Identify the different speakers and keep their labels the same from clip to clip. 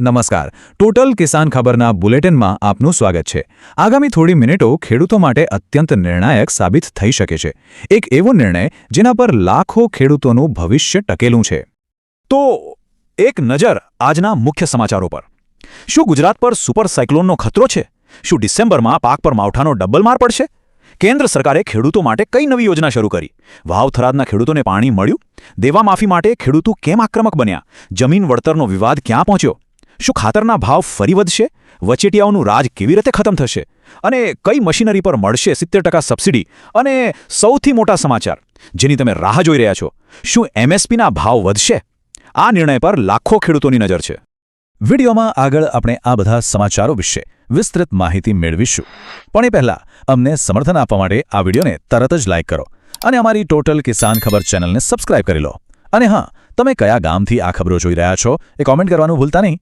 Speaker 1: નમસ્કાર. ટોટલ કિસાન ખબરના બુલેટિનમાં આપનું સ્વાગત છે. આગામી થોડી મિનિટો ખેડૂતો માટે અત્યંત નિર્ણાયક સાબિત થઈ શકે છે. એક એવો નિર્ણય જેના પર લાખો ખેડૂતોનું ભવિષ્ય ટકેલું છે.
Speaker 2: તો એક નજર આજના મુખ્ય સમાચારો પર. શું ગુજરાત પર સુપર સાયક્લોનનો ખતરો છે? શું ડિસેમ્બરમાં પાક પર માવઠાનો ડબલ માર પડશે? કેન્દ્ર સરકારે ખેડૂતો માટે કઈ નવી યોજના શરૂ કરી? વાવ થરાદના ખેડૂતોને પાણી મળ્યું? દેવા માફી માટે ખેડૂતો કેમ આક્રમક બન્યા? જમીન વળતરનો વિવાદ ક્યાં પહોંચ્યો? શું ખાતરના ભાવ ફરી વધશે? વચેટિયાઓનું રાજ કેવી રીતે ખતમ થશે? અને કઈ મશીનરી પર મળશે સિત્તેર ટકા સબસિડી? અને સૌથી મોટા સમાચાર, જેની તમે રાહ જોઈ રહ્યા છો, શું એમએસપીના ભાવ વધશે? આ નિર્ણય પર લાખો ખેડૂતોની નજર છે.
Speaker 1: વિડીયોમાં આગળ આપણે આ બધા સમાચારો વિશે વિસ્તૃત માહિતી મેળવીશું. પણ એ પહેલાં, અમને સમર્થન આપવા માટે આ વિડીયોને તરત જ લાઇક કરો અને અમારી ટોટલ કિસાન ખબર ચેનલને સબસ્ક્રાઇબ કરી લો. અને હા, તમે કયા ગામથી આ ખબરો જોઈ રહ્યા છો, એ કોમેન્ટ કરવાનું ભૂલતા નહીં.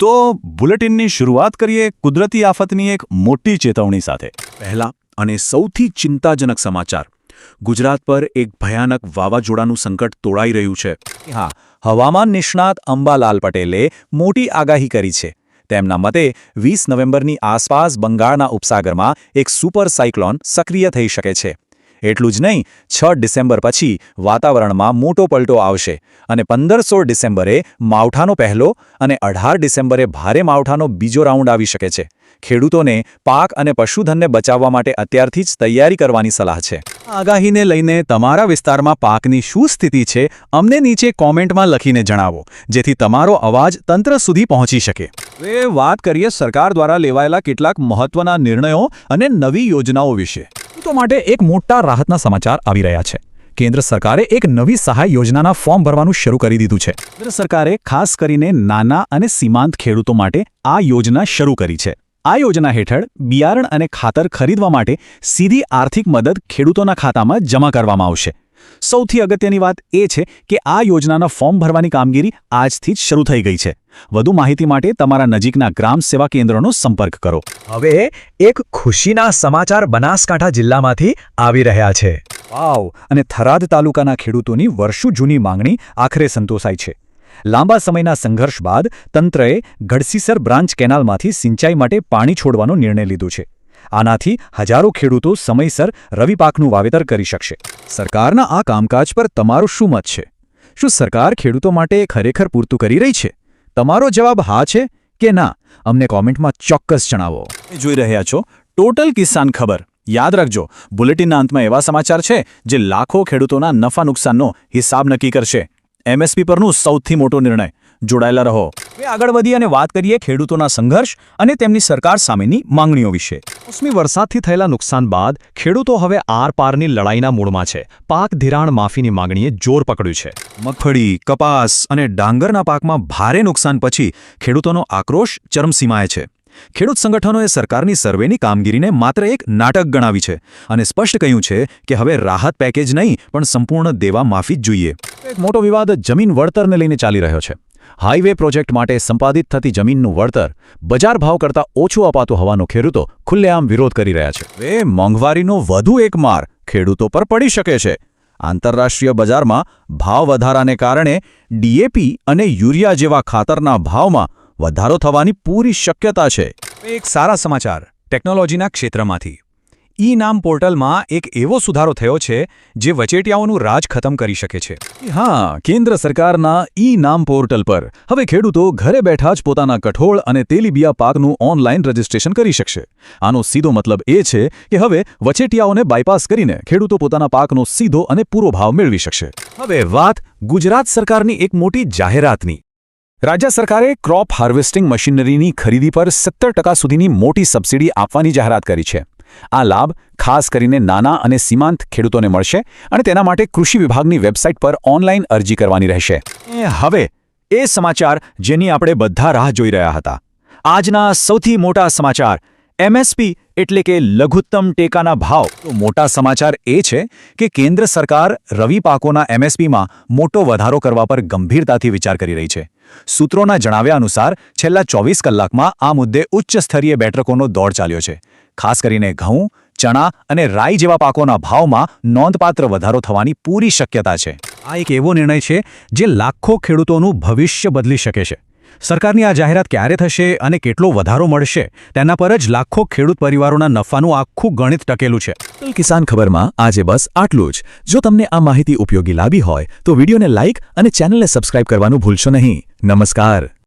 Speaker 2: તો બુલેટિનની શરૂઆત કરીએ કુદરતી આફતની એક મોટી ચેતવણી સાથે. પહેલા અને સૌથી ચિંતાજનક સમાચાર. ગુજરાત પર એક ભયાનક વાવાઝોડાનું સંકટ તોડાઈ રહ્યું છે. હા, હવામાન નિષ્ણાત અંબાલાલ પટેલે મોટી આગાહી કરી છે. તેમના મતે, વીસ નવેમ્બરની આસપાસ બંગાળના ઉપસાગરમાં એક સુપર સાયક્લોન સક્રિય થઈ શકે છે. એટલું જ નહીં, છ ડિસેમ્બર પછી વાતાવરણમાં મોટો પલટો આવશે અને પંદરસો ડિસેમ્બરે માવઠાનો પહેલો અને અઢાર ડિસેમ્બરે ભારે માવઠાનો બીજો રાઉન્ડ આવી શકે છે. ખેડૂતોને પાક અને પશુધનને બચાવવા માટે અત્યારથી જ તૈયારી કરવાની સલાહ છે.
Speaker 1: આગાહીને લઈને તમારા વિસ્તારમાં પાકની શું સ્થિતિ છે, અમને નીચે કોમેન્ટમાં લખીને જણાવો, જેથી તમારો અવાજ તંત્ર સુધી પહોંચી શકે.
Speaker 2: એ વાત કરીએ સરકાર દ્વારા લેવાયેલા કેટલાક મહત્વના નિર્ણયો અને નવી યોજનાઓ વિશે.
Speaker 1: ખેડૂતો માટે એક મોટા રાહતના સમાચાર આવી રહ્યા છે. કેન્દ્ર સરકારે એક નવી સહાય યોજનાના ફોર્મ ભરવાનું શરૂ કરી દીધું છે.
Speaker 2: કેન્દ્ર સરકારે ખાસ કરીને નાના અને સીમાંત ખેડૂતો માટે આ યોજના શરૂ કરી છે. આ યોજના હેઠળ બિયારણ અને ખાતર ખરીદવા માટે સીધી આર્થિક મદદ ખેડૂતોના ખાતામાં જમા કરવામાં આવશે. સૌથી અગત્યની વાત એ છે કે આ યોજનાના ફોર્મ ભરવાની કામગીરી આજથી જ શરૂ થઈ ગઈ છે. વધુ માહિતી માટે તમારા નજીકના ગ્રામ સેવા કેન્દ્રનો સંપર્ક કરો.
Speaker 1: હવે એક ખુશીના સમાચાર બનાસકાંઠા જિલ્લામાંથી આવી રહ્યા છે. વાવ! અને થરાદ તાલુકાના ખેડૂતોની વર્ષો જૂની માંગણી આખરે સંતોષાઈ છે. લાંબા સમયના સંઘર્ષ બાદ તંત્રએ ગઢસીસર બ્રાન્ચ કેનાલમાંથી સિંચાઈ માટે પાણી છોડવાનો નિર્ણય લીધો છે. આનાથી હજારો ખેડૂતો સમયસર રવિ પાકનું વાવેતર કરી શકશે. સરકારના આ કામકાજ પર તમારું શું મત છે? શું સરકાર ખેડૂતો માટે ખરેખર પૂરતું કરી રહી છે? તમારો જવાબ હા છે કે ના? અમને કોમેન્ટમાં ચોક્કસ જણાવો.
Speaker 2: જોઈ રહ્યા છો ટોટલ કિસાન ખબર. યાદ રાખજો, બુલેટિનના અંતમાં એવા સમાચાર છે જે લાખો ખેડૂતોના નફા નુકસાનનો હિસાબ નક્કી કરશે. એમએસપી પરનું સૌથી મોટો નિર્ણય. જોડાયેલા રહો. હવે આગળ વધી અને વાત કરીએ ખેડૂતોના સંઘર્ષ અને તેમની સરકાર સામેની માંગણીઓ વિશે.
Speaker 3: મોસમી વરસાદથી થયેલા નુકસાન બાદ ખેડૂતો હવે આરપારની લડાઈના મૂડમાં છે. પાક ધિરાણ માફીની માંગણીએ જોર પકડ્યું છે.
Speaker 2: મગફળી, કપાસ અને ડાંગરના પાકમાં ભારે નુકસાન પછી ખેડૂતોનો આક્રોશ ચરમસીમાએ છે. ખેડૂત સંગઠનોએ સરકારની સર્વેની કામગીરીને માત્ર એક નાટક ગણાવી છે અને સ્પષ્ટ કહ્યું છે કે હવે રાહત પેકેજ નહીં, પણ સંપૂર્ણ દેવા માફી જ જોઈએ. એક મોટો વિવાદ જમીન વળતરને લઈને ચાલી રહ્યો છે. હાઈવે પ્રોજેક્ટ માટે સંપાદિત થતી જમીનનું વળતર બજાર ભાવ કરતાં ઓછું અપાતું હોવાનો ખેડૂતો ખુલ્લેઆમ વિરોધ કરી રહ્યા છે. એ મોંઘવારીનો વધુ એક માર ખેડૂતો પર પડી શકે છે. આંતરરાષ્ટ્રીય બજારમાં ભાવ વધારાને કારણે ડીએપી અને યુરિયા જેવા ખાતરના ભાવમાં વધારો થવાની પૂરી શક્યતા છે.
Speaker 1: એક સારા સમાચાર, ટેકનોલોજીના ક્ષેત્રમાંથી. ઈ નામ પોર્ટલમાં એક એવો સુધારો થયો છે, જે વચેટિયાઓનું રાજ ખતમ કરી શકે છે. હા, કેન્દ્ર સરકારના ઈ નામ પોર્ટલ પર. હવે ખેડૂતો ઘરે બેઠા જ પોતાના કઠોળ અને તેલીબિયા પાકનું ઓનલાઈન રજીસ્ટ્રેશન કરી શકશે. આનો સીધો મતલબ એ છે કે હવે વચેટિયાઓને બાયપાસ કરીને ખેડૂતો પોતાના પાકનો સીધો અને પૂરો ભાવ મેળવી શકશે. હવે વાત ગુજરાત સરકારની એક મોટી જાહેરાતની. રાજ્ય સરકારે ક્રોપ હાર્વેસ્ટિંગ મશીનરીની ખરીદી પર સત્તર ટકા સુધીની મોટી સબસિડી આપવાની જાહેરાત કરી છે. આ લાભ ખાસ કરીને નાના અને સીમાંત ખેડૂતોને મળશે અને તેના માટે કૃષિ વિભાગની વેબસાઇટ પર ઓનલાઈન અરજી કરવાની રહેશે.
Speaker 2: હવે એ સમાચાર જેની આપણે બધા રાહ જોઈ રહ્યા હતા. આજના સૌથી મોટા સમાચાર એમએસપી એટલે કે લઘુત્તમ ટેકાના ભાવ. મોટા સમાચાર એ છે કે કેન્દ્ર સરકાર રવિ પાકોના એમએસપીમાં મોટો વધારો કરવા પર ગંભીરતાથી વિચાર કરી રહી છે. સૂત્રોના જણાવ્યા અનુસાર, છેલ્લા ચોવીસ કલાકમાં આ મુદ્દે ઉચ્ચ સ્તરીય બેઠકોનો દોડ ચાલ્યો છે. ખાસ કરીને ઘઉં, ચણા અને રાઈ જેવા પાકોના ભાવમાં નોંધપાત્ર વધારો થવાની પૂરી શક્યતા છે.
Speaker 1: આ એક એવો નિર્ણય છે જે લાખો ખેડૂતોનું ભવિષ્ય બદલી શકે છે.
Speaker 3: સરકારની આ જાહેરાત ક્યારે થશે અને કેટલો વધારો મળશે, તેના પર જ લાખો ખેડૂત પરિવારોના નફાનું આખું ગણિત ટકેલું છે.
Speaker 1: કિસાન ખબરમાં આજે બસ આટલું જ. જો તમને આ માહિતી ઉપયોગી લાગી હોય, તો વિડીયોને લાઇક અને ચેનલને સબસ્ક્રાઇબ કરવાનું ભૂલશો નહીં. નમસ્કાર.